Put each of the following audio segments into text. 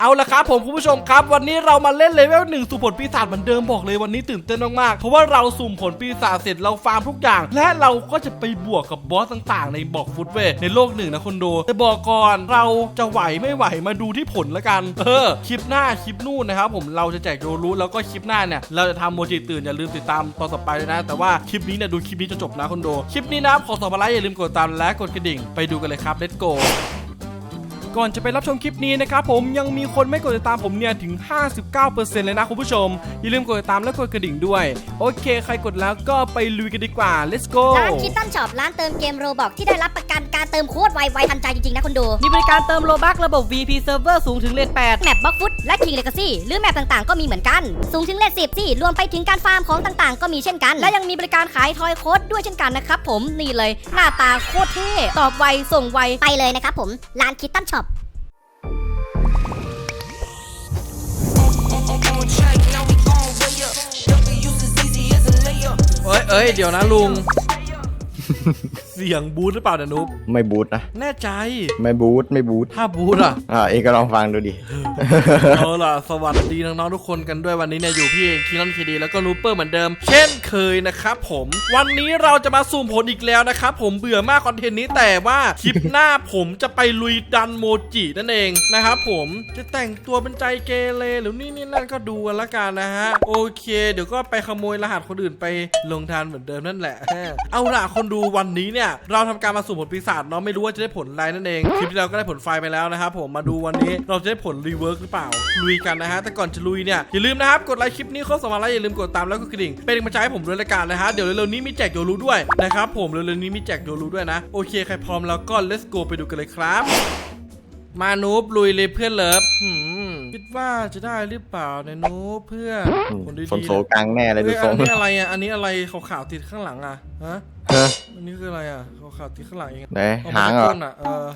เอาละครับผมคุณผู้ชมครับ วันนี้เรามาเล่นเลเวลหนึ่งสู่ผลปีศาจเหมือนเดิมบอกเลยวันนี้ตื่นเต้นมากๆเพราะว่าเราสุ่มผลปีศาจเสร็จเราฟาร์มทุกอย่าง และเราก็จะไปบวกกับบอสต่างๆ ในบอกฟุตเวในโลกหนึ่งนะคนดูแต่บอกก่อนเราจะไหวไม่ไหวมาดูที่ผลละกันเออคลิปหน้าคลิปนู่นนะครับผมเราจะแจกโยรู้แล้วก็คลิปหน้าเนี่ยเราจะทำโมจิตื่นอย่าลืมติดตามตอนต่อไปเลยนะ แต่ว่าคลิปนี้เนี่ยดูคลิปนี้จะจบนะคนดูคลิปนี้นะขอสอบอะไรอย่าลืมกดติดตามและกดกระดิ่ง ไปดูกันเลยครับ let's go ก่อนจะไปรับชมคลิปนี้นะครับผมยังมีคนไม่กดติดตามผมเนี่ยถึง 59%เลยนะคุณผู้ชม อย่าลืมกดติดตามและกดกระดิ่งด้วย โอเค ใครกดแล้วก็ไปลุยกันดีกว่า let's go ร้านคิตตันช็อปร้านเติมเกมโรบอกที่ได้รับประกัน การเติมโค้ดไวไวทันใจจริงๆนะคนดู มีบริการเติมโลบักระบบ VP Server สูงถึงเลท8แมปบล็อกฟุตและคิงเลกาซี่หรือแมปต่างๆก็มีเหมือนกัน สูงถึงเลทสิบสี่รวมไปถึงการฟาร์มของต่างๆ ก็มีเช่นกัน และยังมีบริการขายทอยโค้ดด้วยเช่นกันนะครับผมนี่เลย หน้าตาโคตรเท่ตอบไวส่งไวไปเลยนะครับผมร้านคิตตันช็อป เอ้ยเอ้ยเดี๋ยวนะลุง เสียงบูทหรือเปล่าเนี่ยนุ๊บไม่บูทนะ แน่ใจ ไม่บูทไม่บูทถ้าบูทอะ อ่าเองก็ลองฟังดูดิ เอาล่ะ สวัสดีน้องๆทุกคนกันด้วยวันนี้เนี่ยอยู่พี่คีนอนคีดีแล้วก็นูเปอร์เหมือนเดิม เช่นเคยนะครับผม วันนี้เราจะมาสุ่มผลอีกแล้วนะครับผมเบื่อมากคอนเทนต์นี้แต่ว่าคลิปหน้าผมจะไปลุยดันโมจินั่นเองนะครับผมจะแต่งตัวเป็นใจเกเรหรือนี่นี่นั่นก็ดูกันละกันนะฮะโอเค เดี๋ยวก็ไปขโมยรหัสคนอื่นไปลงทานเหมือนเดิมนั่นแหละ เอาล่ะคนดูวันนี้เนี่ยเราทำการมาสุ่มผลปีศาจเนาะไม่รู้ว่าจะได้ผลอะไรนั่นเองคลิปที่แล้วก็ได้ผลไฟไปแล้วนะครับผมมาดูวันนี้เราจะได้ผลรีเวิร์กหรือเปล่าลุยกันนะฮะแต่ก่อนจะลุยเนี่ยอย่าลืมนะครับกดไลค์คลิปนี้ครบสองพันไลค์อย่าลืมกดตามแล้วก็กระดิ่งเป็นกำลังใจให้ผมด้วยละกันนะฮะเดี๋ยวเร็วๆนี้มีแจกโยรู้ด้วยนะครับผมเร็วๆนี้มีแจกโยรู้ด้วยนะโอเคใครพร้อมแล้วก็ let's go ไปดูกันเลยครับ มานูบลุยเลยเพื่อนเลิฟหืมคิดว่าจะได้หรือเปล่าเนี่ยนูบเพื่อนอืมคนดีๆฝนโซกลางแน่เลยดูเฮ้ยทรอังนนี้อะไรอะอันนี้อะไรขาวๆติดข้างหลังอะฮะเฮ้ยอั นนี้คืออะไรอะขาวๆติดข้างหลังเองไหนออกหามงจกเหรอก้นอะเออ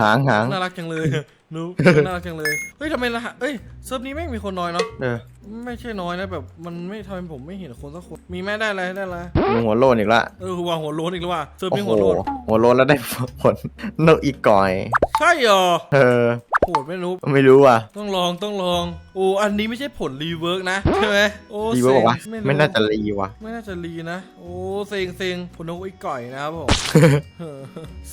หางหางน่ารักจังเลยนูบน่ารักจังเลยเฮ้ยทำไมล่ะเอ้ยเซิร์ฟนี้ไม่งมีคนน้อยเนาะเออไม่ใช่น้อยนะแบบมันไม่ทำให้ผมไม่เห็นคนสักคน มีแม่ได้อะไรได้อะไรลุงหัวโลนอีกละเออหัวหัวโล้นอีกแล้วว่ะเซิร์ฟโอ้นี้โหหัวโล้นหัวโลนแล้วได้ผลนกอีกก่อย ใช่เหรอเออ โหดไหม่นูบไม่รู้อะต้องลองต้องลอง โอ้อันนี้ไม่ใช่ผลรีเวิร์กนะใช่ไหมโอ้ดีเวอร์บอกว่าเซ็งไม่น่าจะรีว่ะไม่น่าจะรีนะ โอ้เซ็งเซ็งผลนกอีกก่อยนะครับผมเออ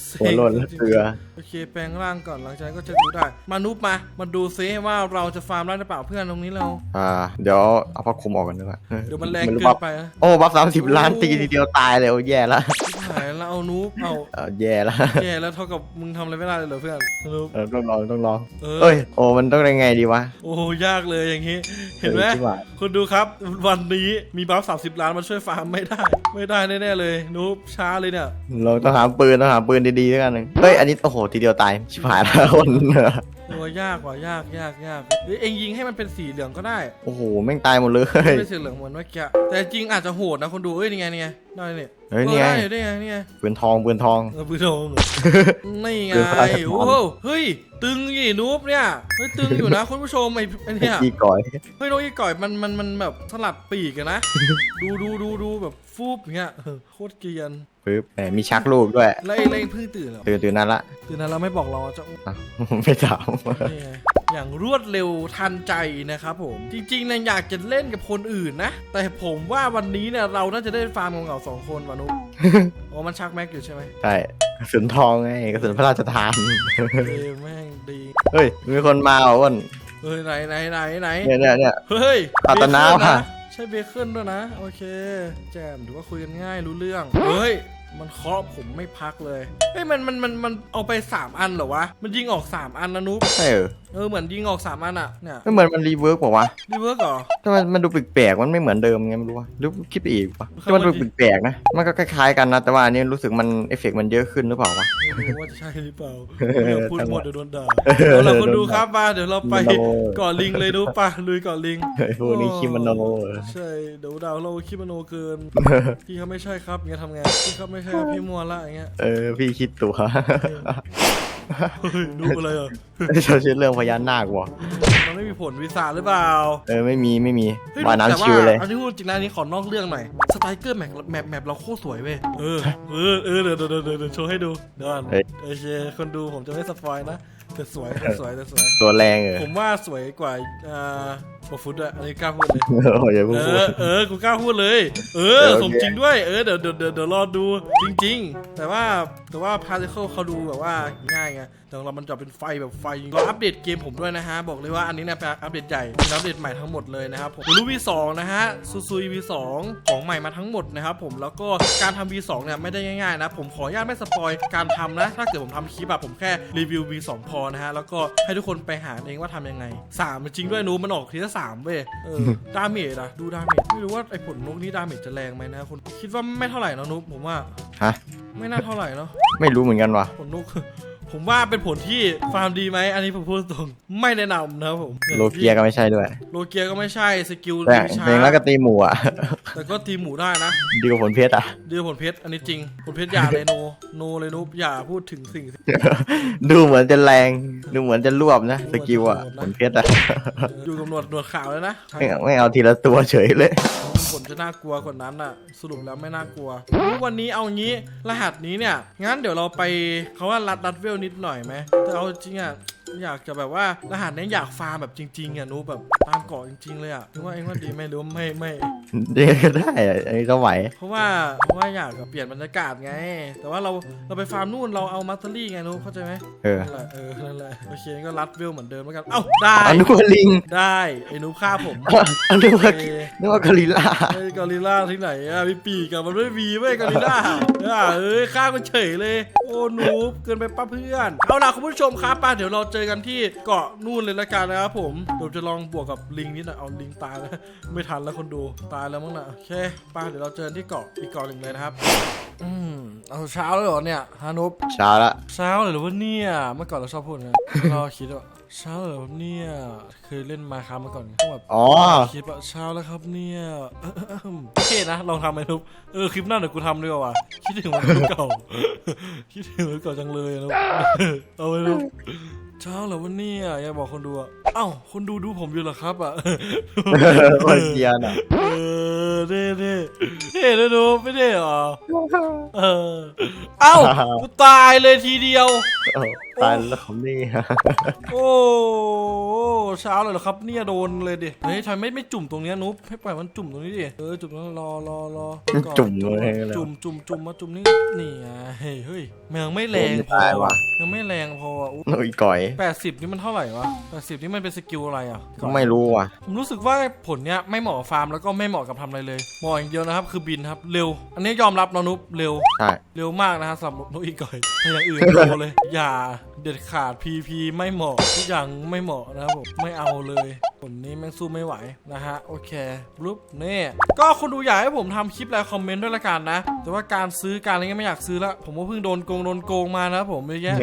เซ็งหัวโลนแล้วเกลือ โอเคแปลงร่างก่อนหลังจากนั้นก็จะดูได้มานุบมามาดูซิว่าเราจะฟาร์มได้หรือเปล่าเพื่อนตรงนี้เรา อ่าเดี๋ยวเอาผ้าคลุมออกกันดีกว่าเดี๋ยวมันแรงไรู้เกิบัฟนไปนะโอ้บัฟสามสิบล้านตีทีเดียวตายเลยโอ้แย่ละ หายแล้วเอานุบเอาเออแย่ละแย่แล้วเท่ากับมึงทำอะไรไม่ได้เลยเหรอเพื่อนนุบเออต้องลองต้องลองเออ เอ้ยโอ้มันต้องยังไงดีวะโอ้ยากเลยอย่างนี้ เห็นไหมออชิบายคุณดูครับ วันนี้มีบัฟ30ล้านมาช่วยฟาร์มไม่ได้ ไม่ได้แน่ๆเลยนุบช้าเลยเนี่ย เราต้องหาปืนต้องหาปืนดีๆด้วยกันหนึ่งเฮ้ยอันนี้โอ้โหทีเดียวตายชิบหายแล้วคนโอ้ยากว่ะยากยากยากเอ้ยเองยิงให้มันเป็นสีเหลืองก็ได้โอ้โหแม่งตายหมดเลย ไม่เป็นสีเหลืองเหมือนเมื่อกี้แต่จริงอาจจะโหดนะคนดูเอ้ยนี่ไงนี่ไงได้เนี่ยเฮ้ยนี่ไงออได้ได้ไงนี่ไงปืนทองปืนทองเออปืนโดงเหรอนี่ไงปืนพลาสติกโอ้โหเฮ้ยตึงยี่นูบเนี่ยเฮ้ยตึงอยู่นะคุณผู้ชมไอ้ไอ้เนี่ยอีก่อยเฮ้ยนกอีก่อยมันมันมันแบบสลัดปีกอะนะ ดูดูดูดูแบบฟูบอย่างเงี้ยเออโคตรเกรียน ปึ๊บแหมมีชักลูกด้วย แล้วไอ้เล่งเพิ่งตื่นเหรอตื่นตื่นนั่นละตื่นนั้นเราไม่บอกเราจะอ้าวไม่ถามนี่ไงอย่างรวดเร็วทันใจนะครับผม จริงๆเนี่ยอยากจะเล่นกับคนอื่นนะ แต่ผมว่าวันนี้เนี่ยเราน่าจะได้ฟาร์มของเราสองคนวานุอ๋อมันชักแม็กอยู่ใช่ไหมใช่กระสุนทองไงกระสุนพระราชทานเออแม่งดีเฮ้ยมีคนมาเหรออ้นเฮ้ยไหนไหนไหนไหนเนี่ยเนี่ยเนี่ยเฮ้ยปาตนาเบคอนว่ะใช่เบคอนด้วยนะ โอเค แจมถือว่าคุยกันง่ายรู้เรื่อง เฮ้ย มันเคาะผมไม่พักเลย เฮ้ยมันมันมันมันเอาไป 3 อันเหรอวะ มันยิงออก 3 อันนะนุ๊ก ใช่เออ เออเหมือนยิงออก3อันอะเนี่ยไม่เหมือนมันรีเวิร์กบอกว่าวะรีเวิร์กเหรอแต่มันมันดูแปลกๆมันไม่เหมือนเดิมไงไม่รู้ว่าหรือคิดไปอีกปะครับแต่มันดูแปลกๆนะมันก็คล้ายๆกันนะแต่ว่าอันนี้รู้สึกมันเอฟเฟกต์มันเยอะขึ้นหรือเปล่าวะไม่รู้ว่าจะใช่หรือเปล่าเออไม่อยากพูดหมดจังหวะเดี๋ยวโดนด่าเอาล่ะคนดูครับมาเดี๋ยวเราไปโนเก่อนลิงเลยนุ๊กปะลุยเก่อนลิงเฮ้ยพวกนี้คิมโนเออใช่เดี๋ยวดาวเราคิดมโนเกินพี่เขาไม่ใช่ครับอย่างเงี้ยทำไงพี่เขาไม่ใช่ครับพี่มัวละอย่างเงี้ยเออพี่คิดตัวเฮ้ย ดูอะไรอะเราชื่อเรื่องพญานาควะมันไม่มีผลวิสาหรือเปล่า เออไม่มีไม่มีเฮ้ยว่าน้ำชิวเลยอันนี้พูดจริงนะอันนี้ขอนอกเรื่องหน่อยสไตรเกอร์แมปแมปแมปเราโคตรสวยเว้ยเออเออเออเดี๋ยวเดี๋ยวเดี๋ยวเดี๋ยวโชว์ให้ดูเดี๋ยวก่อนเฮ้ยโอเคคนดูผมจะไม่สปอยนะ แต่สวยแต่สวยแต่สวย ตัวแรงเออผมว่าสวยกว่าอ่าบอฟุตอะอันนี้กล้าพูดเลย โอ้ยอย่าเพิ่งเอพูด อ เออ กูกล้าพูดเลยเออโอเค สมจริงด้วย เออ เดี๋ยวเดี๋ยวเดี๋ยวเดี๋ยวรอดู จริง ๆ แต่ว่า แต่ว่า particle เขาดูแบบว่าง่ายไง แต่ของเรามันจะเป็นไฟแบบไฟเราอัปเดตเกมผมด้วยนะฮะ บอกเลยว่าอันนี้เนี่ยเป็นอัปเดตใหญ่เป็นอัปเดตใหม่ทั้งหมดเลยนะครับผมรู้ V2 นะฮะ ซูซู V2 ของใหม่มาทั้งหมดนะครับผม แล้วก็การทำ V2 เนี่ยไม่ได้ง่ายๆนะ ผมขออนุญาตไม่สปอยการทำนะ ถ้าเกิดผมทำคลิปอะผมแค่รีวิว V2 พอนะฮะ แล้วก็ให้ทุกคนไปหาเองว่าทำยังไงสามจริงด้วยนูมันออกทีละสามเว้ยเออดาเมจอะดูดาเมจไม่รู้ว่าไอ้ผลนกนี้ดาเมจจะแรงไหมนะคุณคิดว่าไม่เท่าไหร่นะนุ๊กผมว่าฮะ ไม่น่าเท่าไหร่เนาะไม่รู้เหมือนกันว่ะ ผลนก ผมว่าเป็นผลที่ฟาร์มดีไหมอันนี้ผมพูดตรงไม่แนะนำนะครับผมโลเกียก็ไม่ใช่ด้วยโลเกียก็ไม่ใช่สกิลแต่ช้าเพลงแล้วก็ตีหมูอะแต่ก็ตีหมูได้นะดีกว่าผลเพชรอะเดือผลเพชรอันนี้จริง ผลเพชรอย่าเลยโนโนเลยนุ๊กอย่าพูดถึงสิ่งดูเหมือนจะแรงดูเหมือนจะรวบนะสกิลอะผลเพชรอะอยู่กับหนวดหนวดขาวแล้วนะไม่เอาไม่เอาทีละตัวเฉยเลยผลจะน่ากลัวกว่านั้นอะ สรุปแล้วไม่น่ากลัวรู้วันนี้เอางี้รหัสนี้เนี่ยงั้นเดี๋ยวเราไปเขาว่ารัดรัดเวลนิดหน่อยไหมแต่เอาจริงอะอยากจะแบบว่ารหัสนี้อยากฟาร์มแบบจริงๆอะนูแบบตามเกาะจริง ๆ เลยอะนึกว่าเองว่าดีไหมหรือว่าไม่ไม่เดี๋ยวก็ได้อะอันนี้ก็ไหว เพราะว่าเพราะว่าอยากจะเปลี่ยนบรรยากาศไง แต่ว่าเราเราไปฟาร์มนู่นเราเอามาสเตอรี่ไงนูเข้าใจไหมเออนั่นแหละเออนั่นแหละโอเคงั้นก็รัดเวลเหมือนเดิมแล้วกันเอ้าได้อันนึกว่าลิงได้ไอ้หนูฆ่าผมอันนึกว่าโอเคนึกว่ากอริลลาไอ้กอริลล่าที่ไหนอะมีปีกอะมันไม่มีเว้ยกอริลล่าอะเอ้ยฆ่ามันเฉยเลย โอ้หนูเกินไปป้าเพื่อน เอาล่ะคุณผู้ชมครับป้าเดี๋ยวเราเจอกันที่เกาะนู่นเลยละกันนะครับผมเดี๋ยวจะลองบวกกับลิงนิดหน่อยเอาลิงตายแล้วไม่ทันแล้วคนดูตายแล้วมั้งนะโอเคป้าเดี๋ยวเราเจอกันที่เกาะอีกเกาะหนึ่งเลยนะครับ อืมเอาเช้าแล้วเหรอเนี่ยฮานุปเช้าละเช้าเลยเหรือว่าเนี่ยเมื่อก่อนเราชอบพูดนะเราคิดว่า เช้าเลยเหรอเนี่ยเคยเล่นมาครับเมื่อก่อนต้องแบบอ๋อ คิดว่าเช้าแล้วครับเนี่ยโอเคนะลองทำไหมนุ๊กเออคลิปหน้าเดี๋ยวกูทำดีกว่าว่ะคิดถึงวันเก่า คิดถึงวันเก่าจังเลยอะนุ๊กเอาไปนุ๊ก เช้าแล้ววันนี้อยากบอกคนดูอะเอ้าคนดูดูผมอยู่เหรอครับอะ วันเกียร์น่ะเออเด้เด้เด้นะนุ๊กไม่ได้เหรอเออเอ้ากูตายเลยทีเดียวโอ้ตายแล้วผมนี่ โอ้ เช้าเลยเหรอครับเนี่ยโดนเลยดิเฮ้ยทำไมไม่ไม่จุ่มตรงเนี้ยนุ๊บให้ปล่อยมันจุ่มตรงนี้ดิเออจุ่มแล้วรอรอรอก่อนจุ่มเลยจุ่มจุ่มจุ่มมาจุ่มนี่นี่ไงเฮ้ยเฮ้ยมันยังไม่แรงโอ้ไม่พอตายว่ะยังไม่แรงพออะโอ้ยก่อย แปดสิบนี่มันเท่าไหร่วะแปดสิบนี่มันเป็นสกิลอะไรอะก่อน ไม่รู้ว่ะ ผมรู้สึกว่าผลเนี้ยไม่เหมาะกับฟาร์มแล้วก็ไม่เหมาะกับทำอะไรเลยเหมาะอย่างเดียวนะครับ คือบินครับเร็ว อันนี้ยอมรับนะนุ๊บเร็ว ใช่ เร็วมากนะฮะสำหรับนกอีก่อยแต่อย่างอื่นโอเลย อย่า เด็ดขาด PP ไม่เหมาะทุกอย่างไม่เหมาะนะครับผมไม่เอาเลย ผลนี้แม่งสู้ไม่ไหวนะฮะโอเคปุ๊บนี่ก็คนดูอยากให้ผมทำคลิปอะไรคอมเมนต์ด้วยละกันนะ แต่ว่าการซื้อการอะไรเงี้ยไม่อยากซื้อละผมก็เพิ่งโดนโกงโดนโกงมานะครับผมเยอะแยะ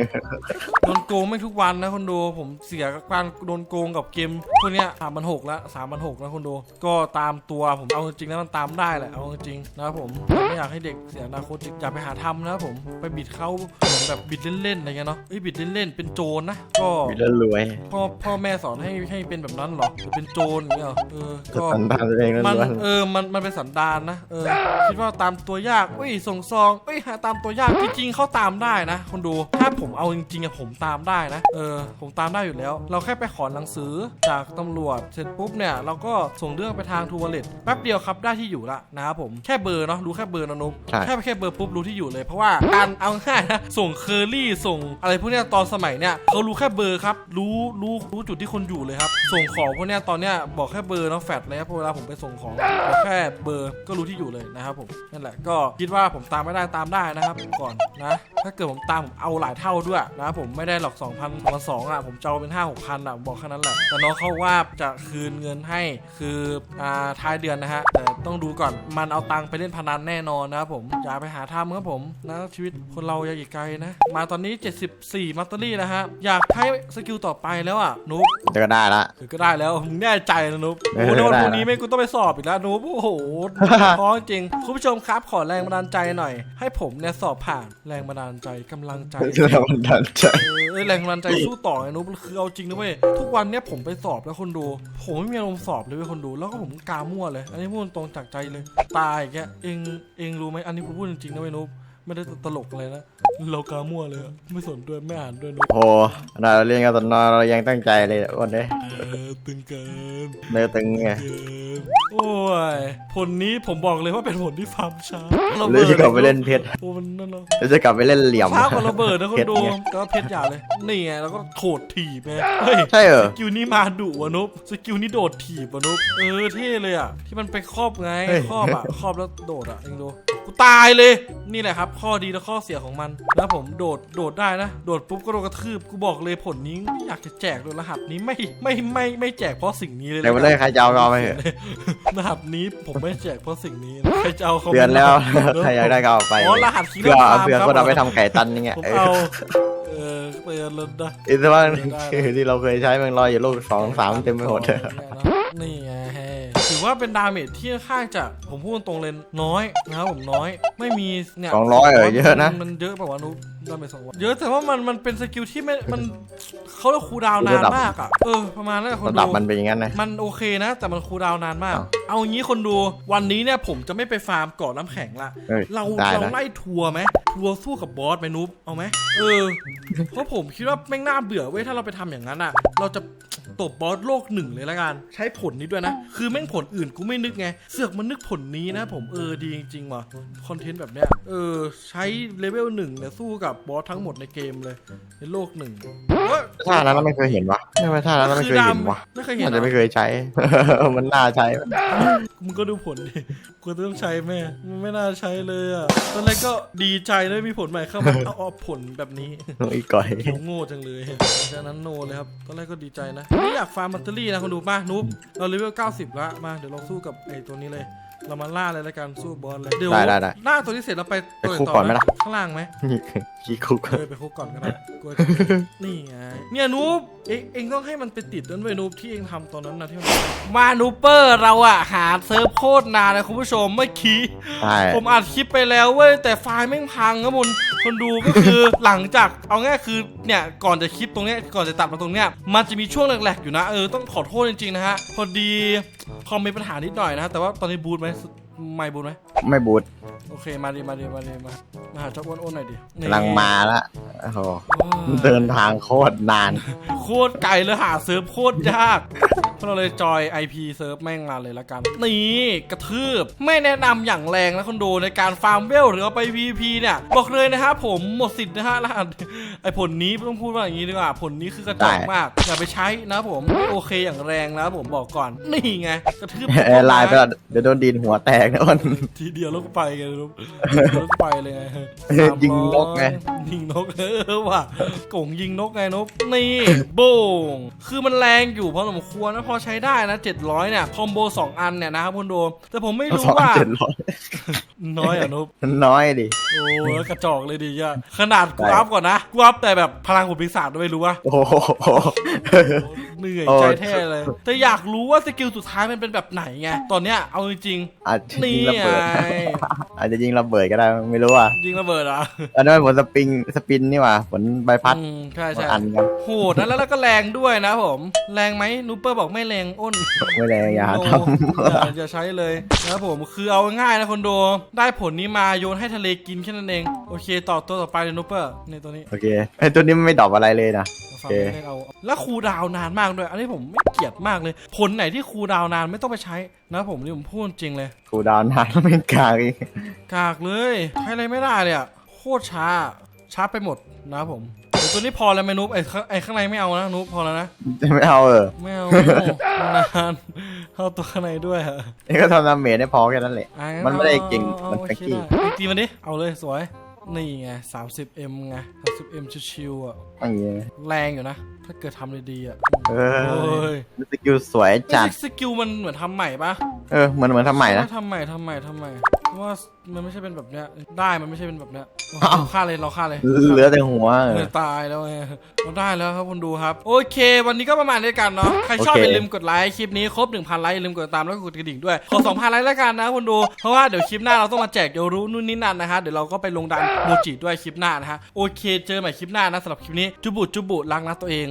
โดนโกงไม่ทุกวันนะคนดูผมเสียกับการโดนโกงกับเกมพวกเนี้ยสามพันหกละสามพันหกนะคนดูก็ตามตัวผมเอาจริงๆแล้วมันตามได้แหละเอาจริงๆนะครับผมไม่อยากให้เด็กเสียอนาคตอย่าไปหาทำนะครับผมไปบิดเขาเหมือนแบบบิดเล่นๆอะไรเงี้ยเนาะเอ้ยบิดเล่นๆเป็นโจรนะก็มีแล้วรวยพ่อพ่อแม่สอนให้ให้เป็นแบบนั้นเหรอหรือเป็นโจรอย่างเงี้ยเหรอเออก็ก็ตันบ้านตัวเองแล้วมันล้วนเออ มัน มันเป็นสันดานนะ เออ คิดว่าตามตัวยาก เอ้ย ส่งซอง เอ้ย หาตามตัวยาก จริงๆเขาตามได้นะ คนดู ถ้าผมเอาจริงๆอะผมตามได้นะ เออ ผมตามได้อยู่แล้ว เราแค่ไปขอหนังสือจากตำรวจ เสร็จปุ๊บเนี่ย เราก็ส่งเรื่องไปทางทูวอลเล็ตแป๊บเดียวครับ ได้ที่อยู่ละนะครับผม แค่เบอร์เนาะ รู้แค่เบอร์นะนุ๊ก ใช่ แค่แค่เบอร์ปุ๊บรู้ที่อยู่เลยเพราะว่าการเอาง่ายๆนะส่งเคอรี่ส่งอะไรพวกเนี้ยตอนสมัยเนี่ยเขารู้แค่เบอร์ครับ รู้รู้รู้จุดที่คนอยู่เลยครับ ส่งของพวกเนี้ยตอนเนี้ยบอกแค่เบอร์เนาะแฟดเลยครับเพราะเวลาผมไปส่งของบอกแค่เบอร์ก็รู้ที่อยู่เลยนะครับผมนั่นแหละก็คิดว่าผมตามไม่ได้ตามได้นะครับก่อนนะถ้าเกิดผมตามผมเอาหลายเท่าด้วยนะครับผมไม่ได้หรอก2 0 0 0 2 2อะผมจะเอาเป็น 5 6 0 0 0อะผมบอกแค่นั้นแหละแต่น้องเขาว่าจะคืนเงินให้คืออ่าท้ายเดือนนะฮะแต่ต้องดูก่อนมันเอาตังค์ไปเล่นพนันแน่นอนนะครับผมอย่าไปหาทำครับผมนะชีวิตคนเราอย่าอีกไกลนะมาตอนนี้ 74มัตเตอรี่นะฮะอยากให้สกิลต่อไปแล้วอะนุ๊กจะก็ได้ละเออก็ได้แล้วมึงแน่ใจนะนุ๊กเออโอ้โหแล้ววันได้พรุ่งนี้ละไม่กูต้องไปสอบอีกแล้วนุ๊กโอ้โหท้อจริงคุณผู้ชมครับขอแรงบันดาลใจหน่อย ให้ผมเนี่ยสอบผ่านแรงบันดาลใจกำลังใจจะมันดันใจ เออเอ้ยแรงบันดาลใจสู้ต่อไอ้นุ๊กคือเอาจริงนะเว้ยทุกวันเนี้ยผมไปสอบแล้วคนดู ผมไม่มีอารมณ์สอบเลยเว้ยคนดู แล้วก็ผมกามั่วเลย อันนี้พูดตรงจากใจเลย ตายแกเองเองรู้ไหมอันนี้ผมพูดจริงๆนะเว้ยนุ๊ก ไม่ได้ตลกอะไรนะเรากามั่วเลยอะไม่สนด้วยไม่อ่านด้วยนุ๊กโอ้โหขนาดเราเรียนกันตอนนอนเรายังตั้งใจเลยวันนี้เออตึงเกินเนื้อตึงไงเกินโอ้ยผลนี้ผมบอกเลยว่าเป็นผลที่ฟาร์มช้าหรือจะกลับไปเล่นเพชรโอ้มันนั่นเนาะหรือจะกลับไปเล่นเหลี่ยมช้ากว่าระเบิดนะคนดูเพชรไงก็เพชรหยาเลยนี่ไงแล้วก็โถดถีบไงเฮ้ย ใช่เหรอ สกิลนี้มาดุวะนุ๊กสกิลนี้โดดถีบวะนุ๊กเออเท่เลยอะ ที่มันไปครอบไงเฮ้ย ครอบอะครอบแล้วโดดอะเองดู กูตายเลย นี่แหละครับ ข้อดีและข้อเสียของมันแล้วผมโดดโดดได้นะ โดดปุ๊บก็โดนกระทืบกูบอกเลยผลนี้ไม่อยากจะแจกเลยรหัสนี้ไม่ไม่ไม่ไม่แจกเพราะสิ่งนี้เลยเดี๋ยวมาเลยใครจะเอาก็เอาไปเถอะรหัสนี้ผมไม่แจกเพราะสิ่งนี้นะใครจะเอาเขาเตือนแล้วใครอยากได้ก็เอาไปอ๋อรหัสคีเพื่อฟาร์มเพื่อครับคนเอาไปทำไก่ตันนี่ไงผมเอเอาอเออเตือนแล้วนะอีกสักวันได้ได้ที่เราเคยใช้มันลอยอยู่ลูกสองสามเต็มไปหมดเลย นี่ไงถือ ว่าเป็นดาเมจที่ค่อนข้างจะผมพูดตรงเลยน้อยนะครับผมน้อย ไม่มีเนี่ยสองร้อยเออเยอะนะ มันเยอะเปล่าวะนุ๊กดาเมจสองร้อยเยอะแต่ว่ามันมันเป็นสกิลที่ไม่มันเขาเรียกคูลดาวน์นานมากอะเออประมาณนั้นแหละคนระดับดูมันเป็นอย่างนั้นนะมันโอเคนะ แต่มันคูลดาวน์นานมากอ้าวเอางี้คนดูวันนี้เนี่ยผมจะไม่ไปฟาร์มเกาะน้ำแข็งละเฮ้ยเราได้เรานะไล่ทัวร์ไหมทัวร์สู้กับบอสไหมนุ๊บเอาไหมเออเพราะผมคิดว่าแม่งน่าเบื่อเว้ยถ้าเราไปทำอย่างนั้นอะ เราจะ ตบบอสโลกหนึ่งเลยละกัน ใช้ผลนี้ด้วยนะ คือแม่งผลอื่นกูไม่นึกไง เสือกมันนึกผลนี้นะ ผมเออดีจริงๆว่ะคอนเทนต์แบบเนี้ยเออใช้เลเวลหนึ่งเนี่ยสู้กับบอสทั้งหมดในเกมเลยในโลกหนึ่งเฮ้ย ท่านั้นเราไม่เคยเห็นวะทำไมท่านั้นเราไม่เคยเห็นวะไม่เคยเห็นมันเหรจะอไม่เคยใช้ มันน่าใช้ มึงก็ดูผลดิกูจะต้องใช้แม่มันไม่น่าใช้เลยอะตอนแรกก็ดีใจเลยมีผลใหม่เข้ามาเอาเอาผลแบบนี้อีกก่อยโง่จังเลยฉะนั้นโนเลยครับตอนแรกก็ดีใจนะไม่อยากฟาร์มแบตเตอรี่นะคุณดูมานุ๊บเราเลเวล90แล้วมาเดี๋ยวเราสู้กับไอ้ตัวนี้เลย เรามาล่าเลยละกันสู้บอสเลยเดี๋ยวได้ได้ได้ล่าตัวนี้เสร็จเราไปตัวไปคุกต่อก่อนไหมล่ะ ข้างล่างไหมขี้คุกเออไปคุกก่อนก็ได้กลัวจะนี่ไงเนี่ยนูบเองเองต้องให้มันไปติดนั่นเว้ยนูบที่เองทำตอนนั้นนะที่มันมานูเปอร์เราอะหาเซิร์ฟโคตรนานเลยคุณผู้ชมเมื่อกี้ ใช่ผมอัดคลิปไปแล้วเว้ยแต่ไฟล์แม่งพังครับคนคนดูก็คือ หลังจากเอาง่ายคือเนี่ยก่อนจะคลิปตรงเนี้ยก่อนจะตัดมาตรงเนี้ยมันจะมีช่วงแหลกๆอยู่นะเออต้องขอโทษจริงๆนะฮะพอดี คอมมีปัญหานิดหน่อยนะแต่ว่าตอนนี้บูทไหม ไม่บูทไหมไม่บูดโอเคมาดิมาดิมาดิมามาหาเจ้าอ้วนๆหน่อยดินี่กำลังมาละโอ้โหโอ้ยเดินทางโคตรนาน โคตรไกลเลยหาเซิร์ฟโคตรยากเพราะเราเลยจอย IP เซิร์ฟแม่งมาเลยละกัน นี่กระทืบ ไม่แนะนำอย่างแรงนะคนดูในการฟาร์มเวลหรือเอาไป PVP เนี่ย บอกเลยนะครับผมหมดสิทธิ์นะฮะรหัสไอผลนี้ต้องพูดว่าอย่างนี้ดีกว่าผลนี้คือกระจอกได้มาก อย่าไปใช้นะผมไม่โอเคอย่างแรงนะผมบอกก่อน นี่ไงกระทืบ แอร์ไลน์ไปแล้วเดี๋ยวโดนดินหัวแตกนะอ้นทีเดียวแล้วก็ไปไงลูกแล้วก็ไปเลยไงยิงนกไง ยิงนกเออว่ะกงยิงนกไงนกนี่โบงคือมันแรงอยู่พอสมควรนะพอใช้ได้นะ700เนี่ยคอมโบ2อันเนี่ยนะครับคุณโดมแต่ผมไม่รู้สองว่าเจ็ดร้อยน้อยอะนกน้อยดิโอ้แล้วกระจอกเลยดิอะขนาดกูได้อัพก่อนนะกูอัพแต่แบบพลังของปีศาจด้วยรู้ปะโอ้โห เหนื่อยโอ้ใจแท้เลย แต่อยากรู้ว่าสกิลสุดท้ายมันเป็นแบบไหนไง ตอนเนี้ยเอาจริงอาจจะๆนี่ยิงระเบิดไงอาจจะยิงระเบิดก็ได้ไม่รู้อะยิงระเบิดเหรอะอันนั้นมันผลสปริงสปินนี่หว่าผลใบพัดอืมใช่มันใช่อันกันโหดนะแล้วแล้วก็แรงด้วยนะผม แรงไหมนูเปอร์บอกไม่แรงอ้น ไม่แรงอย่าหาโนทอย่าอย่าใช้เลยนะครับผมคือเอาง่ายนะคนดูได้ผลนี้มาโยนให้ทะเลกินแค่นั้นเอง โอเค ต่อตัวต่อไปเลยนูเปอร์ในตัวนี้ำโอเคไอตัวนี้มันไม่ดรอปอะไรเลยนะฟังโอเค เล่นเอาแล้วคูลดาวน์นานมากด้วย อันนี้ผมไม่เกลียดมากเลย ผลไหนที่คูลดาวน์นานไม่ต้องไปใช้นะผมนี่ผมพูดจริงเลยคูลดาวน์นานแล้วไม่กลางอีกกากเลยใช้อะไรไม่ได้เลยอะโคตรช้า ช้าไปหมดนะครับผมเดี๋ยวตัวนี้พอแล้วไหมนุ๊บไอ้ข้างไอ้ข้างในไม่เอานะนุ๊บพอแล้วนะ จะไม่เอาเออไม่เอาไม่เอานานเอาตัวข้างในด้วยอะนี่ก็ทำดาเมจได้พอแค่นั้นแหละ อะงั้มันไม่ได้เก่งอามันอาแฟกกี้โอเคได้ตีมันดิ เอาเลยสวย นี่ไง 30m ไง 30m ชิวๆอะ อย่างเงี้ยแรงอยู่นะถ้าเกิดทำดีๆอะเอโอ้อยสกิลสวยจัด สกิลมันเหมือนทำใหม่ปะเออ เหมือนเหมือนทำใหม่นะ ทำใหม่ทำใหม่ทำใหม่เพราะว่ามันไม่ใช่เป็นแบบเนี้ย ได้มันไม่ใช่เป็นแบบเนี้ยอ้าวเราฆ่าเลยเราฆ่าเลย เหลือแต่หัวเอเอออตายแล้วไงเราได้แล้วครับคุณดูครับ โอเค วันนี้ก็ประมาณนี้กันเนาะ ใครชอบโอเคอย่าลืมกดไลค์คลิปนี้ครบ 1,000ไลค์อย่าลืมกดติดตามแล้วก็กดกระดิ่งด้วย ขอ 2,000ไลค์แล้วกันนะคุณดู เพราะว่าเดี๋ยวคลิปหน้าเราต้องมาแจกโยรู้นู่นนี่นั่นนะฮะ เดี๋ยวเราก็ไปลงดันโมจิด้วยคลิปหน้านะฮะ โอเค เจอใหม่คลิปหน้านะสำหรับคลิปนี้จุบุจุบุรักนะตัวเอง